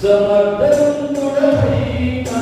సమర్థవంతుడైనా